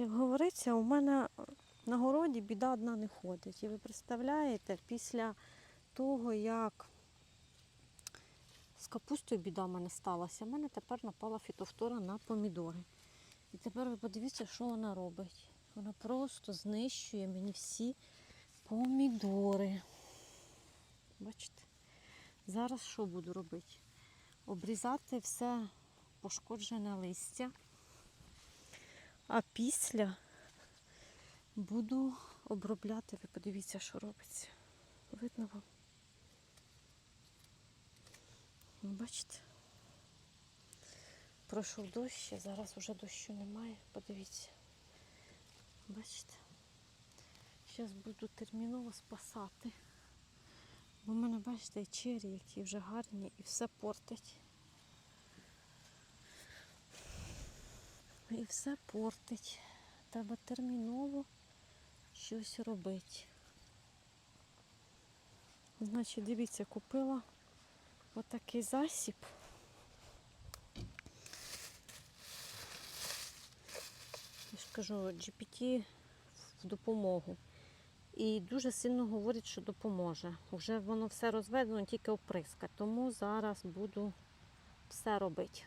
Як говориться, у мене на городі біда одна не ходить. І ви представляєте, після того, як з капустою біда в мене сталася, в мене тепер напала фітофтора на помідори. І тепер ви подивіться, що вона робить. Вона просто знищує мені всі помідори. Бачите? Зараз що буду робити? Обрізати все пошкоджене листя. А після буду обробляти. Ви подивіться, що робиться. Видно вам? Бачите? Пройшов дощ, а зараз вже дощу немає. Подивіться. Бачите? Зараз буду терміново спасати. Бо в мене, бачите, і чері, які вже гарні, і все портить. І все портить. Треба терміново щось робити. Значить, дивіться, купила отакий засіб. Я ж кажу, GPT в допомогу. І дуже сильно говорить, що допоможе. Вже воно все розведено, тільки оприска. Тому зараз буду все робити.